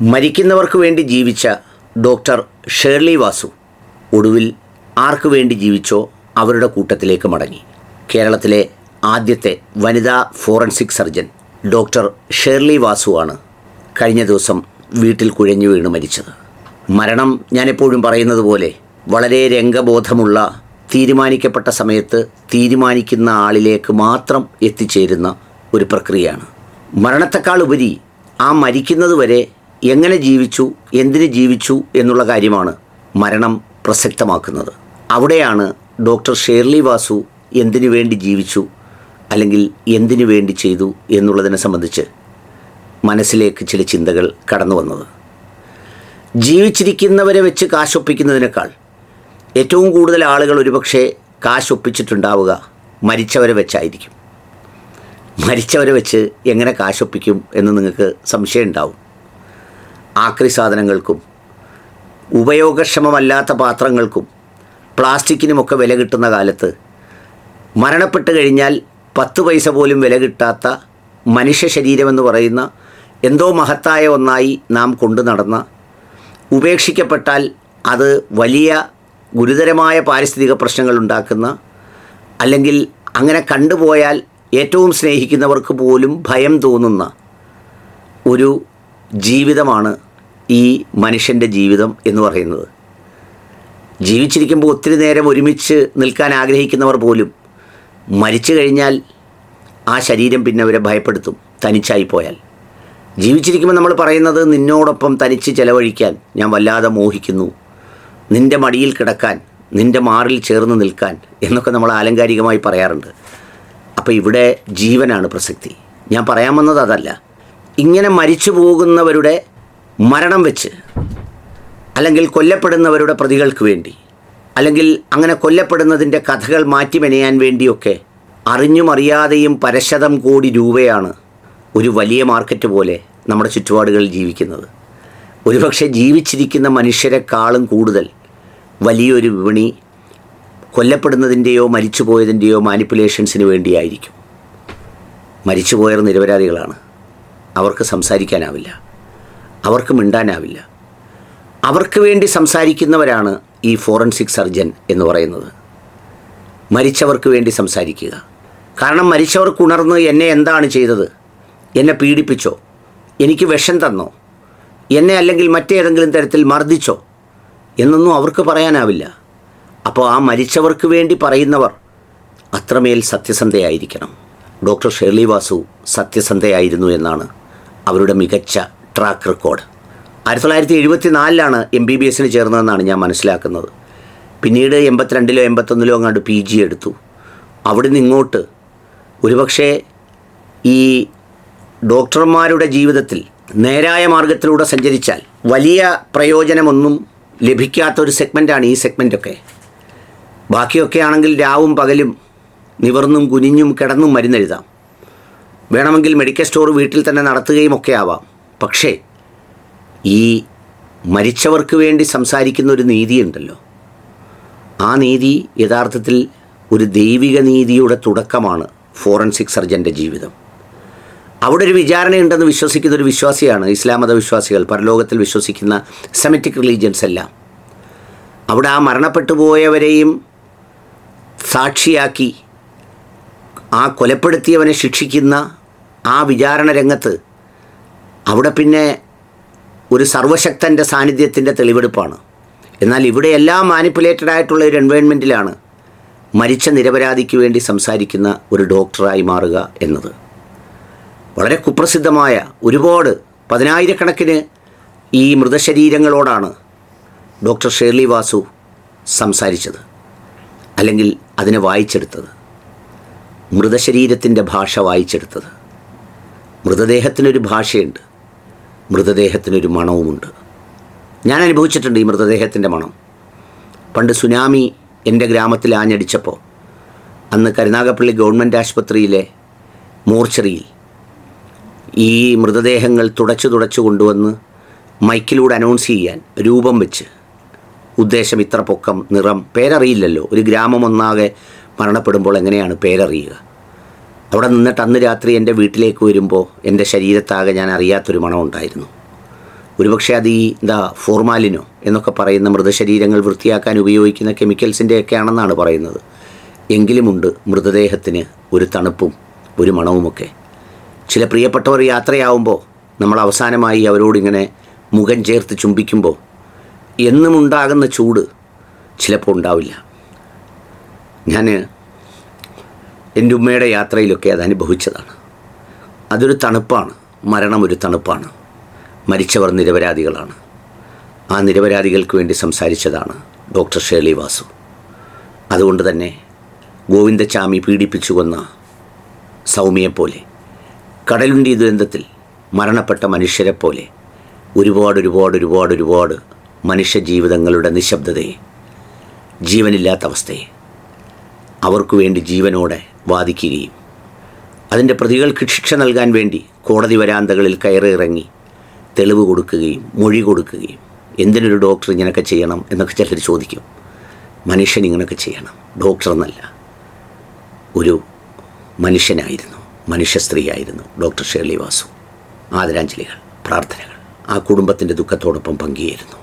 മരിക്കുന്നവർക്ക് വേണ്ടി ജീവിച്ച ഡോക്ടർ ഷേർലി വാസു ഒടുവിൽ ആർക്കു വേണ്ടി ജീവിച്ചോ അവരുടെ കൂട്ടത്തിലേക്ക് മടങ്ങി. കേരളത്തിലെ ആദ്യത്തെ വനിതാ ഫോറൻസിക് സർജൻ ഡോക്ടർ ഷേർലി വാസുവാണ് കഴിഞ്ഞ ദിവസം വീട്ടിൽ കുഴഞ്ഞു വീണ് മരിച്ചത്. മരണം ഞാനെപ്പോഴും പറയുന്നത് പോലെ വളരെ രംഗബോധമുള്ള തീരുമാനിക്കപ്പെട്ട സമയത്ത് തീരുമാനിക്കുന്ന ആളിലേക്ക് മാത്രം എത്തിച്ചേരുന്ന ഒരു പ്രക്രിയയാണ്. മരണത്തെക്കാളുപരി ആ മരിക്കുന്നത് വരെ എങ്ങനെ ജീവിച്ചു എന്തിന് ജീവിച്ചു എന്നുള്ള കാര്യമാണ് മരണം പ്രസക്തമാക്കുന്നത്. അവിടെയാണ് ഡോക്ടർ ഷേർലി വാസു എന്തിനു വേണ്ടി ജീവിച്ചു അല്ലെങ്കിൽ എന്തിനു വേണ്ടി ചെയ്തു എന്നുള്ളതിനെ സംബന്ധിച്ച് മനസ്സിലേക്ക് ചില ചിന്തകൾ കടന്നു വന്നത്. ജീവിച്ചിരിക്കുന്നവരെ വെച്ച് കാശൊപ്പിക്കുന്നതിനേക്കാൾ ഏറ്റവും കൂടുതൽ ആളുകൾ ഒരുപക്ഷെ കാശൊപ്പിച്ചിട്ടുണ്ടാവുക മരിച്ചവരെ വെച്ചായിരിക്കും. മരിച്ചവരെ വെച്ച് എങ്ങനെ കാശൊപ്പിക്കും എന്ന് നിങ്ങൾക്ക് സംശയം ഉണ്ടാവും ആക്രി സാധനങ്ങൾക്കും ഉപയോഗക്ഷമമല്ലാത്ത പാത്രങ്ങൾക്കും പ്ലാസ്റ്റിക്കിനുമൊക്കെ വില കിട്ടുന്ന കാലത്ത് മരണപ്പെട്ട് കഴിഞ്ഞാൽ പത്ത് പൈസ പോലും വില കിട്ടാത്ത മനുഷ്യ ശരീരമെന്ന് പറയുന്ന എന്തോ മഹത്തായ ഒന്നായി നാം കൊണ്ടു നടന്ന ഉപേക്ഷിക്കപ്പെട്ടാൽ അത് വലിയ ഗുരുതരമായ പാരിസ്ഥിതിക പ്രശ്നങ്ങൾ ഉണ്ടാക്കുന്ന അല്ലെങ്കിൽ അങ്ങനെ കണ്ടുപോയാൽ ഏറ്റവും സ്നേഹിക്കുന്നവർക്ക് പോലും ഭയം തോന്നുന്ന ഒരു ജീവിതമാണ് ഈ മനുഷ്യന്റെ ജീവിതം എന്ന് പറയുന്നത്. ജീവിച്ചിരിക്കുമ്പോൾ ഒത്തിരി നേരം ഒരുമിച്ച് നിൽക്കാൻ ആഗ്രഹിക്കുന്നവർ പോലും മരിച്ചു കഴിഞ്ഞാൽ ആ ശരീരം പിന്നെ അവരെ ഭയപ്പെടുത്തും തനിച്ചായി പോയാൽ. ജീവിച്ചിരിക്കുമ്പോൾ നമ്മൾ പറയുന്നത് നിന്നോടൊപ്പം തനിച്ച് ചെലവഴിക്കാൻ ഞാൻ വല്ലാതെ മോഹിക്കുന്നു നിന്റെ മടിയിൽ കിടക്കാൻ നിന്റെ മാറിൽ ചേർന്ന് നിൽക്കാൻ എന്നൊക്കെ നമ്മൾ ആലങ്കാരികമായി പറയാറുണ്ട്. അപ്പോൾ ഇവിടെ ജീവനാണ് പ്രസക്തി. ഞാൻ പറയാൻ വന്നത് അതല്ല. ഇങ്ങനെ മരിച്ചു പോകുന്നവരുടെ മരണം വെച്ച് അല്ലെങ്കിൽ കൊല്ലപ്പെടുന്നവരുടെ പ്രതികൾക്ക് വേണ്ടി അല്ലെങ്കിൽ അങ്ങനെ കൊല്ലപ്പെടുന്നതിന്റെ കഥകൾ മാറ്റിമെനയാൻ വേണ്ടിയൊക്കെ അറിഞ്ഞും അറിയാതെയും പരശതം കോടി രൂപയാണ് ഒരു വലിയ മാർക്കറ്റ് പോലെ നമ്മുടെ ചുറ്റുപാടുകളിൽ ജീവിക്കുന്നത്. ഒരുപക്ഷെ ജീവിച്ചിരിക്കുന്ന മനുഷ്യരെക്കാളും കൂടുതൽ വലിയൊരു വിപണി കൊല്ലപ്പെടുന്നതിന്റെയോ മരിച്ചുപോയതിന്റെയോ മാനിപ്പുലേഷൻസിന് വേണ്ടിയായിരിക്കും. മരിച്ചുപോയർ നിരപരാധികളാണ്. അവർക്ക് സംസാരിക്കാനാവില്ല. അവർക്ക് മിണ്ടാനാവില്ല. അവർക്ക് വേണ്ടി സംസാരിക്കുന്നവരാണ് ഈ ഫോറൻസിക് സർജൻ എന്ന് പറയുന്നത്. മരിച്ചവർക്ക് വേണ്ടി സംസാരിക്കുക. കാരണം മരിച്ചവർക്ക് ഉണർന്ന് എന്നെ എന്താണ് ചെയ്തത്? എന്നെ പീഡിപ്പിച്ചോ? എനിക്ക് വിഷം തന്നോ? എന്നെ അല്ലെങ്കിൽ മറ്റേതെങ്കിലും തരത്തിൽ മർദ്ദിച്ചോ? എന്നൊന്നും അവർക്ക് പറയാനാവില്ല. അപ്പോൾ ആ മരിച്ചവർക്ക് വേണ്ടി പറയുന്നവർ അത്രമേൽ സത്യസന്ധയായിരിക്കണം. ഡോക്ടർ ഷെർലി വാസു സത്യസന്ധയായിരുന്നു എന്നാണ് അവരുടെ മികച്ച ട്രാക്ക് റെക്കോർഡ് ആയിരത്തി തൊള്ളായിരത്തി എഴുപത്തി നാലിലാണ് എം ബി ബി എസിന് ചേർന്നതെന്നാണ് ഞാൻ മനസ്സിലാക്കുന്നത്. പിന്നീട് എൺപത്തിരണ്ടിലോ എൺപത്തൊന്നിലോ അങ്ങാണ്ട് പി ജി എടുത്തു. അവിടെ നിന്ന് ഇങ്ങോട്ട് ഒരുപക്ഷെ ഈ ഡോക്ടർമാരുടെ ജീവിതത്തിൽ നേരായ മാർഗത്തിലൂടെ സഞ്ചരിച്ചാൽ വലിയ പ്രയോജനമൊന്നും ലഭിക്കാത്ത ഒരു സെഗ്മെന്റാണ് ഈ സെഗ്മെന്റൊക്കെ ബാക്കിയൊക്കെ ആണെങ്കിൽ രാവും പകലും നിവർന്നും കുനിഞ്ഞും കിടന്നും മരുന്നെഴുതാം. വേണമെങ്കിൽ മെഡിക്കൽ സ്റ്റോർ വീട്ടിൽ തന്നെ നടത്തുകയും ഒക്കെ ആവാം. പക്ഷേ ഈ മരിച്ചവർക്ക് വേണ്ടി സംസാരിക്കുന്ന ഒരു നീതിയുണ്ടല്ലോ. ആ നീതി യഥാർത്ഥത്തിൽ ഒരു ദൈവിക നീതിയുടെ തുടക്കമാണ് ഫോറൻസിക് സർജന്റെ ജീവിതം. അവിടെ ഒരു വിചാരണയുണ്ടെന്ന് വിശ്വസിക്കുന്ന ഒരു വിശ്വാസിയാണ് ഇസ്ലാം മത വിശ്വാസികൾ പരലോകത്തിൽ വിശ്വസിക്കുന്ന സെമറ്റിക് റിലീജിയൻസ് എല്ലാം. അവിടെ ആ മരണപ്പെട്ടു പോയവരെയും സാക്ഷിയാക്കി ആ കൊലപ്പെടുത്തിയവനെ ശിക്ഷിക്കുന്ന ആ വിചാരണ രംഗത്ത് അവിടെ പിന്നെ ഒരു സർവശക്തന്റെ സാന്നിധ്യത്തിന്റെ തെളിവെടുപ്പാണ്. എന്നാൽ ഇവിടെ എല്ലാം മാനിപ്പുലേറ്റഡ് ആയിട്ടുള്ള ഒരു എൻവയോൺമെന്റിലാണ് മരിച്ച നിരപരാധിക്ക് വേണ്ടി സംസാരിക്കുന്ന ഒരു ഡോക്ടറായി മാറുക എന്നത്. വളരെ കുപ്രസിദ്ധമായ ഒരുപാട് പതിനായിരക്കണക്കിന് ഈ മൃതശരീരങ്ങളോടാണ് ഡോക്ടർ ഷേർലി വാസു സംസാരിച്ചത് അല്ലെങ്കിൽ അതിനെ വായിച്ചെടുത്തത്. മൃതശരീരത്തിന്റെ ഭാഷ വായിച്ചെടുത്തത്. മൃതദേഹത്തിനൊരു ഭാഷയുണ്ട്. മൃതദേഹത്തിനൊരു മണവുമുണ്ട്. ഞാൻ അനുഭവിച്ചിട്ടുണ്ട് ഈ മൃതദേഹത്തിന്റെ മണം. പണ്ട് സുനാമി എന്റെ ഗ്രാമത്തിൽ ആഞ്ഞടിച്ചപ്പോൾ അന്ന് കരുനാഗപ്പള്ളി ഗവൺമെന്റ് ആശുപത്രിയിലെ മോർച്ചറിയിൽ ഈ മൃതദേഹങ്ങൾ തുടച്ചു തുടച്ചു കൊണ്ടുവന്ന് മൈക്കിലൂടെ അനൗൺസ് ചെയ്യാൻ രൂപം വെച്ച് ഉദ്ദേശം ഇത്ര പൊക്കം നിറം പേരറിയില്ലല്ലോ. ഒരു ഗ്രാമം ഒന്നാകെ മരണപ്പെടുമ്പോൾ എങ്ങനെയാണ് പേരറിയുക? അവിടെ നിന്നിട്ട് അന്ന് രാത്രി എന്റെ വീട്ടിലേക്ക് വരുമ്പോൾ എന്റെ ശരീരത്താകെ ഞാൻ അറിയാത്തൊരു മണം ഉണ്ടായിരുന്നു ഒരുപക്ഷെ അത് ഈ എന്താ ഫോർമാലിനോ എന്നൊക്കെ പറയുന്ന മൃതശരീരങ്ങൾ വൃത്തിയാക്കാൻ ഉപയോഗിക്കുന്ന കെമിക്കൽസിന്റെയൊക്കെ ആണെന്നാണ് പറയുന്നത്. എങ്കിലുമുണ്ട് മൃതദേഹത്തിന് ഒരു തണുപ്പും ഒരു മണവുമൊക്കെ. ചില പ്രിയപ്പെട്ടവർ യാത്രയാവുമ്പോൾ നമ്മൾ അവസാനമായി അവരോടിങ്ങനെ മുഖം ചേർത്ത് ചുംബിക്കുമ്പോൾ എന്നും ഉണ്ടാകുന്ന ചൂട് ചിലപ്പോൾ ഉണ്ടാവില്ല. ഞാൻ എന്റെ ഉമ്മയുടെ യാത്രയിലൊക്കെ അത് അനുഭവിച്ചതാണ്. അതൊരു തണുപ്പാണ്. മരണം ഒരു തണുപ്പാണ്. മരിച്ചവർ നിരപരാധികളാണ്. ആ നിരപരാധികൾക്ക് വേണ്ടി സംസാരിച്ചതാണ് ഡോക്ടർ ഷേർലി വാസു. അതുകൊണ്ട് തന്നെ ഗോവിന്ദചാമി പീഡിപ്പിച്ചു കൊന്ന സൗമ്യയെപ്പോലെ കടലുണ്ടി ദുരന്തത്തിൽ മരണപ്പെട്ട മനുഷ്യരെ പോലെ ഒരുപാട് ഒരുപാട് ഒരുപാട് ഒരുപാട് മനുഷ്യ ജീവിതങ്ങളുടെ നിശബ്ദതയെ ജീവനില്ലാത്ത അവസ്ഥയെ അവർക്ക് വേണ്ടി ജീവനോടെ വാദിക്കുകയും. അതിന്റെ പ്രതികൾക്ക് ശിക്ഷ നൽകാൻ വേണ്ടി കോടതി വരാന്തകളിൽ കയറിയിറങ്ങി തെളിവ് കൊടുക്കുകയും മൊഴി കൊടുക്കുകയും. എന്തിനൊരു ഡോക്ടർ ഇങ്ങനെയൊക്കെ ചെയ്യണം എന്നൊക്കെ ചിലർ ചോദിക്കും. മനുഷ്യൻ ഇങ്ങനെയൊക്കെ ചെയ്യണം. ഡോക്ടർ എന്നല്ല. ഒരു മനുഷ്യനായിരുന്നു. മനുഷ്യ സ്ത്രീയായിരുന്നു ഡോക്ടർ ഷേർലി വാസു. ആദരാഞ്ജലികൾ പ്രാർത്ഥനകൾ. ആ കുടുംബത്തിന്റെ ദുഃഖത്തോടൊപ്പം പങ്കുചേരുന്നു.